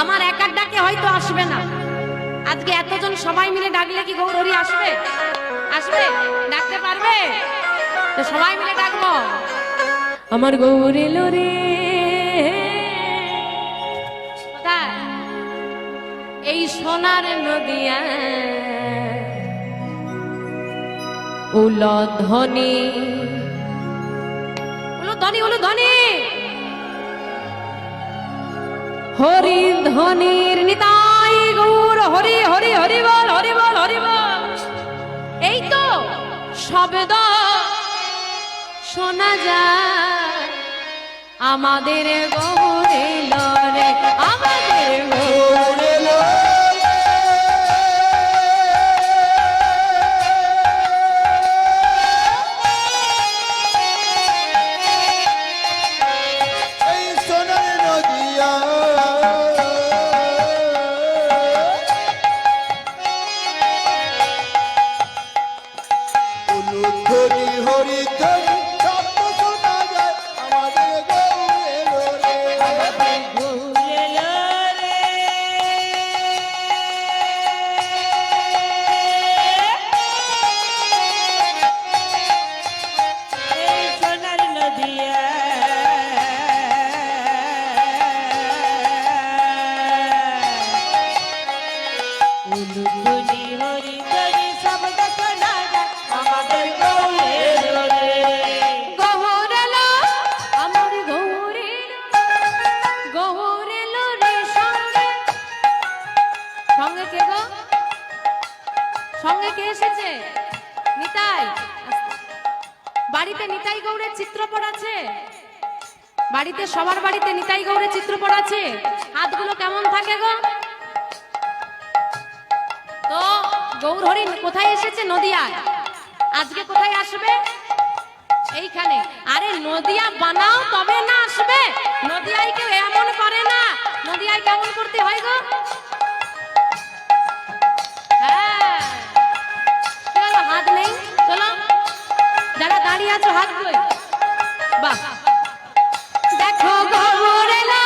আমার একার ডাকে হয়তো আসবে না। আজকে এতজন সবাই মিলে ডাকলে কি গৌরহরি আসবে? আসবে? ডাকতে পারবে? তো সবাই মিলে ডাকবো। আমার গৌর এলো রে। কোথায়? এই সোনার নদিয়া। উলধ্বনি। উলধ্বনি উলধ্বনি। হরি ধ্বনির নিতাই গৌর, হরি হরি হরি বল হরি বল হরি বল। এই তো শব্দ শোনা যায়। আমাদের গৌরে লরে আমাদের গৌরে বাড়িতে, সবার বাড়িতে নিতাই গৌড়ের চিত্রপট আছে? হাতগুলো কেমন থাকে গো? তো গৌর হরিণ কোথায় এসেছে নদিয়ায়? আজকে কোথায় আসবে? এইখানে। আরে, নদিয়া বানাও, তবে না আসবে? নদিয়ায় কেউ এমন করে না। নদিয়ায় কেমন করতে হয় গো? হ্যাঁ। হাত নেই। চলো। যারা দাঁড়িয়ে আছো, হাত বাহ। দেখো গহর এলো।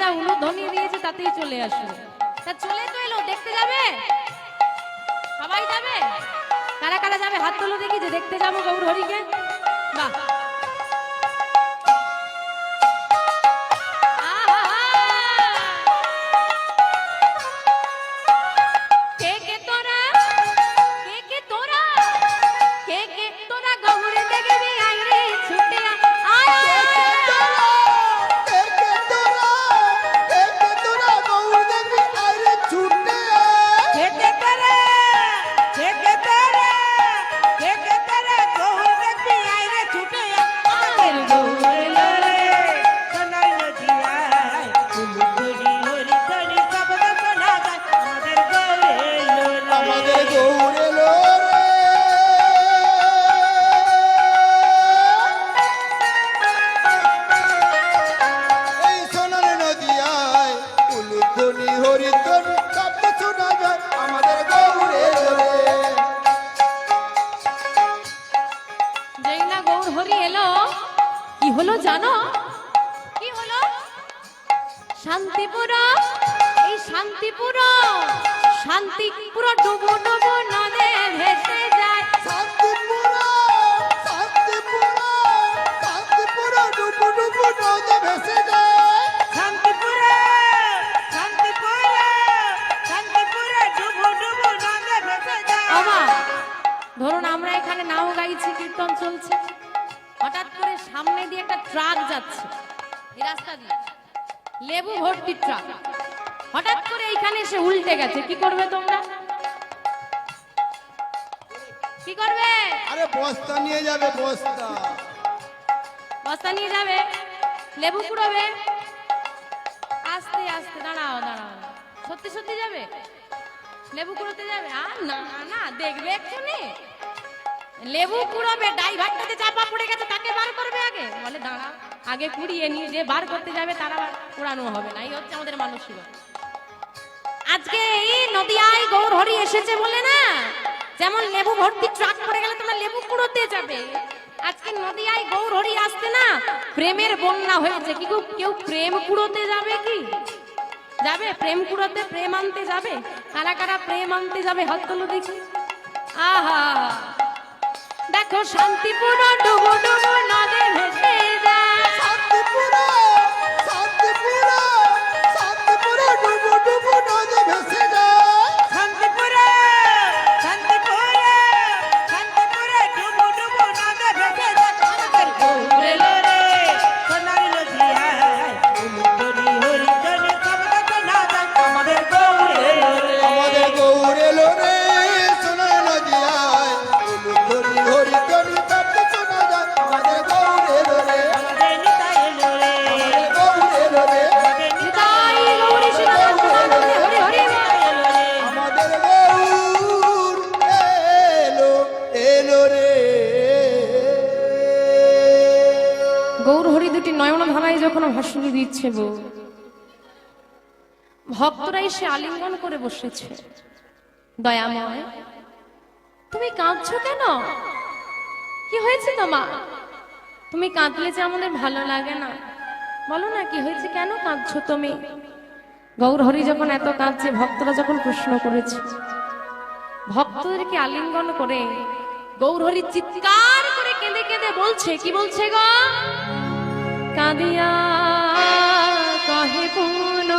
যা উলু ধনিয়ে দিয়েছে তাতেই চলে আসো তা চলে তো এলো, দেখতে যাবে? সবাই যাবে? কারা কারা যাবে? হাত তুলো দেখি যে দেখতে যাব গৌর হরিকে বাহ। যাবে বস্তা। বস্তা নিয়ে যাবে, লেবু কুড়োবে আস্তে আস্তে, দাঁড়াও দাঁড়াও। সত্যি সত্যি যাবে? লেবু কুড়োতে যাবে? আর না না, দেখবে এক্ষুনি। লেবু কুড়োবে ড্রাইভারটাতে চাপা পড়ে গেছে, তাকে বার করবে আগে। বলে, দাঁড়া, আগে কুড়িয়ে নিয়ে যে বার করতে যাবে, তারা কুড়ানো হবে না। এই হচ্ছে আমাদের মানসিকতা। আজকে এই নদিয়ায় গৌর হরি এসেছে বলে না? যেমন লেবু ভর্তি ট্রাক পড়ে গেলে লেবু কুড়োতে যাবে। আজকে নদিয়ায় গৌর হরি আসতে না? প্রেমের বন্যা হয়েছে। কি কেউ প্রেম কুড়োতে যাবে কি? যাবে? প্রেম কুড়োতে প্রেম আনতে যাবে? কারা কারা প্রেম আনতে যাবে? হাত দেখি। আহা। দেখো শান্তিপুর ডুবু ডুবু নদে ভেসে যায়। শান্তিপুর শান্তিপুর ডুবু ডুবু নদে ভেসে ভাসুরি দিচ্ছে বউ। ভক্তরা এসে আলিঙ্গন করে বসেছে। দয়াময়, তুমি কাঁদছো কেন? কি হয়েছে তোমার? তুমি কাঁদলে যে আমাদের ভালো লাগে না। বলো না, কি হয়েছে? কেন কাঁদছো তুমি? গৌর হরি যখন এত কাঁদছে, ভক্তরা যখন প্রশ্ন করেছে, ভক্তদেরকে আলিঙ্গন করে গৌর হরি চিৎকার করে কেঁদে কেঁদে বলছে, কি বলছে গো? কাঁদিয়া কহে পুন।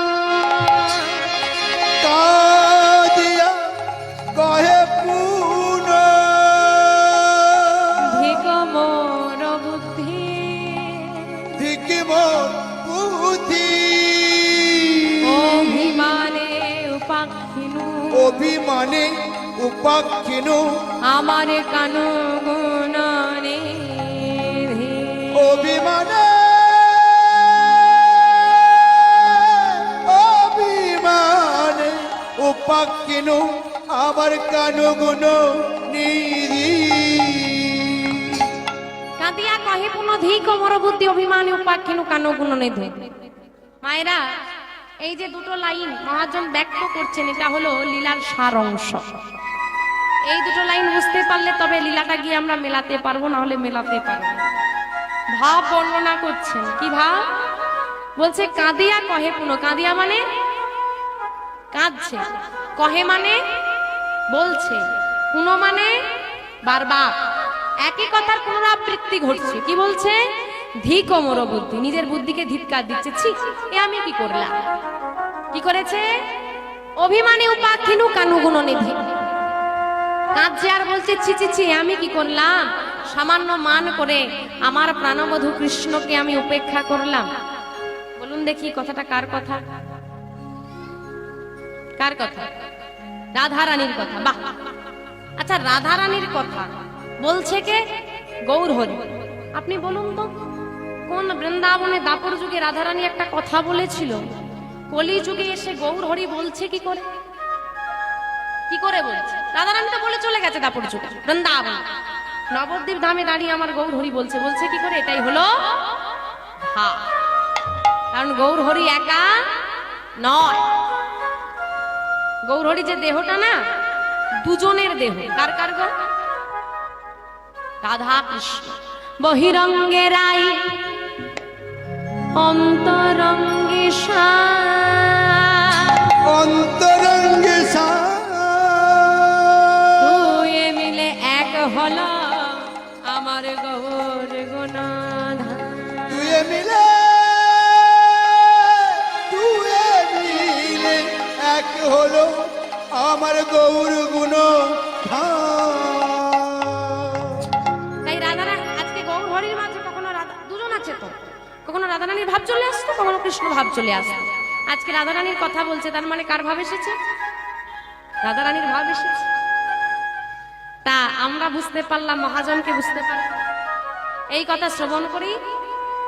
কাদিয়া কহে পুন। ভিক মোর বুদ্ধি। দিকি মোর বুদ্ধি। অভিমানে উপাক্ষিনু। অভিমানে উপাক্ষিনু। আমার কানু গুণনে অভিমানে উপাক্ষিনু আমার কানু গুণ নিধি। কাঁদিয়া কহে পুন ধিক মোর বুদ্ধি অভিমানে উপাক্ষিনু কানু গুণনে মায়েরা, এই যে দুটো লাইন মহাজন ব্যক্ত করছেন, এটা হলো লীলার সার অংশ এই দুটো লাইন বুঝতে পারলে তবে লীলাটা গিয়ে আমরা মেলাতে পারব না হলে মেলাতে পারব। ভাব বর্ণনা করছেন। কি ভাব? বলছে, কাঁদিয়া কহে পুনো। কাঁদিয়া মানে কাঁদছে। কহে মানে? বলছে। পুনো মানে? বারবার একই কথার পুনরাবৃত্তি ঘটছে। কি বলছে? ধিক মোর বুদ্ধি নিজের বুদ্ধিকে ধিক্কার দিচ্ছে। ছি, এ আমি কি করলাম? কি করেছে? অভিমানে অভিমানী উপাক্ষিনু কানুগুণ নিধি। কাঁদছে আর বলছে, ছি ছি ছি আমি কি করলাম? সামান্য মান করে আমার প্রাণবধূ কৃষ্ণকে আমি উপেক্ষা করলাম। বলুন দেখি, কথাটা কার কথা? কার কথা? রাধা রানীর কথা, বাহ। আচ্ছা রাধা রানীর কথা বলছে কে? গৌর হরি আপনি বলুন তো, কোন বৃন্দাবনে দাপর যুগে রাধা রানী একটা কথা বলেছিল? কলি যুগে এসে গৌর হরি বলছে কি করে? কি করে বলছে? রাধারানী তো বলে চলে গেছে দাপর যুগে, বৃন্দাবন। নবদ্বীপ ধামে দাঁড়িয়ে আমার গৌর হরি বলছে বলছে কি করে? এটাই হলো হা কারণ গৌর হরি একা নয়। গৌর হরি যে দেহটা না দুজনের দেহ। কার কার গো? রাধা কৃষ্ণ। বহিরঙ্গে রাই অন্তরঙ্গে সা ভাব চলে আসতো আজকে রাধা রানীর কথা বলছে, তার মানে কার ভাব এসেছে? রাধারানীর ভাব এসেছে। তা আমরা বুঝতে পারলাম, মহাজনকে বুঝতে পারলাম। এই কথা শ্রবণ করি।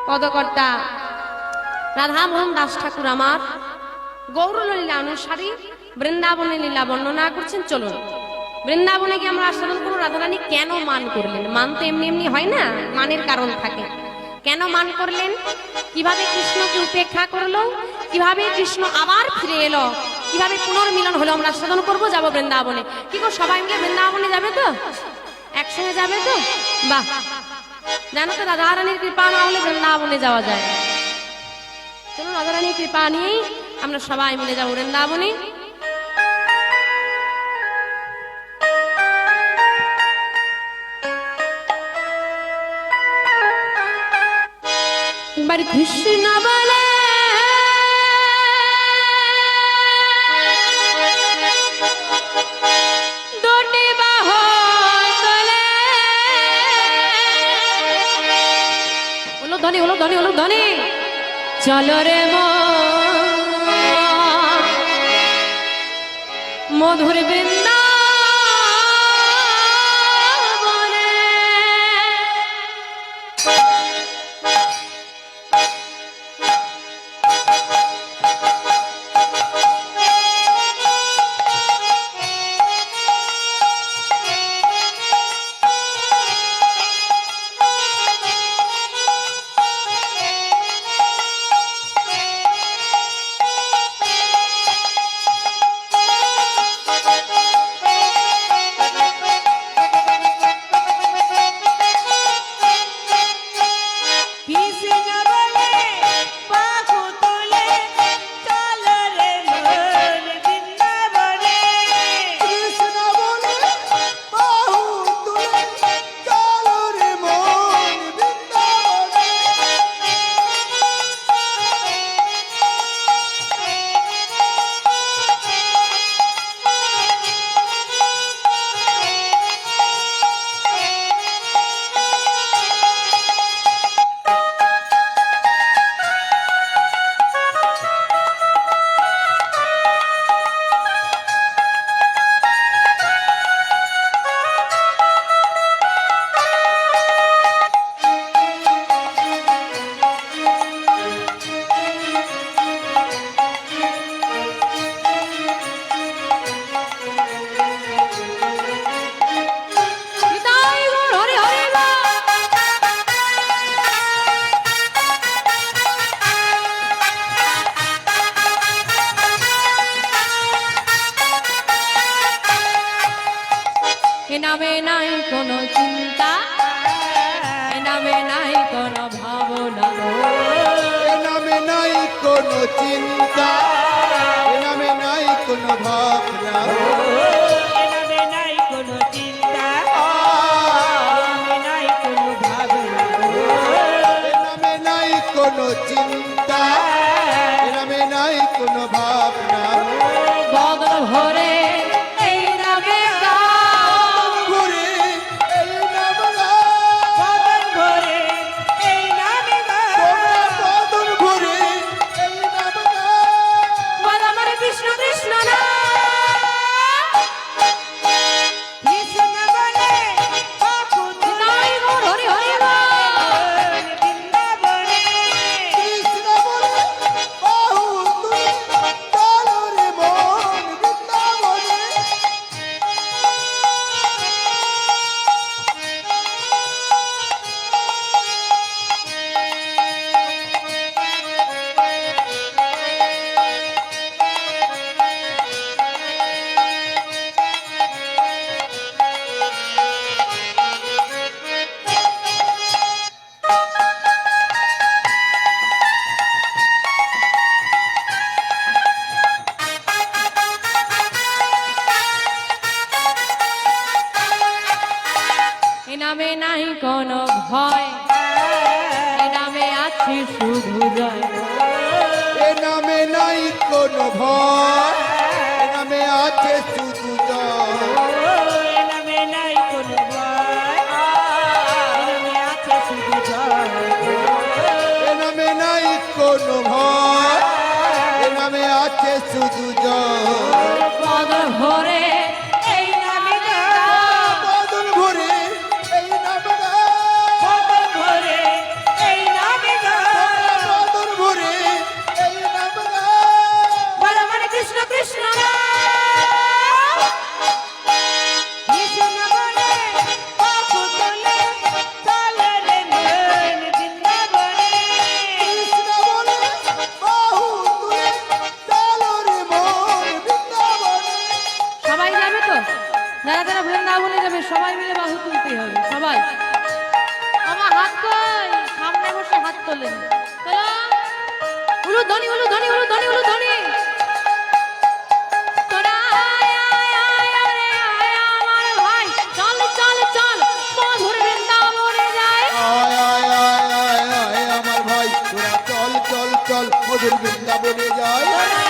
পদকর্তা রাধামোহন দাস ঠাকুর আমার। গৌরলীলা অনুসারী বৃন্দাবনের লীলা বর্ণনা করছেন। চলুন, বৃন্দাবনে গিয়ে আমরা আস্বাদন করব। রাধারানী কেন মান করলেন? মান তো এমনি এমনি হয় না? মানের কারণ থাকে। কেন মান করলেন? কীভাবে কৃষ্ণকে উপেক্ষা করল? কীভাবে কৃষ্ণ আবার ফিরে এলো? কীভাবে পুনর্মিলন হলো? আমরা আস্বাদন করব, যাব বৃন্দাবনে। কি গো, সবাই মিলে বৃন্দাবনে যাবে তো? একসঙ্গে যাবে তো? বাহ। জানো তো, রাধারানীর কৃপা না হলে বৃন্দাবনে যাওয়া যায়। চলুন রাধারানীর কৃপা নিয়েই আমরা সবাই মিলে যাব বৃন্দাবনে। এবার কৃষ্ণ বলে। ধনী ওলো ধনী ওলো ধনী চলো রে মধুর বৃন্দাবনে ちょ。হাত কই সামনে বসে হাত তোলেন তোলো উলু ধনি উলু ধনি উলু ধনি উলু ধনি চল চল মধুর বৃন্দাবনে যায়